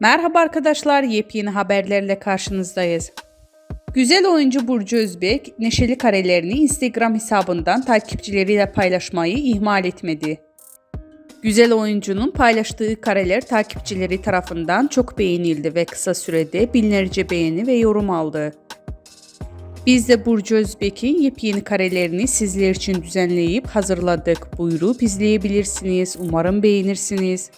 Merhaba arkadaşlar, yepyeni haberlerle karşınızdayız. Güzel oyuncu Burcu Özbek, neşeli karelerini Instagram hesabından takipçileriyle paylaşmayı ihmal etmedi. Güzel oyuncunun paylaştığı kareler takipçileri tarafından çok beğenildi ve kısa sürede binlerce beğeni ve yorum aldı. Biz de Burcu Özbek'in yepyeni karelerini sizler için düzenleyip hazırladık. Buyurup izleyebilirsiniz. Umarım beğenirsiniz.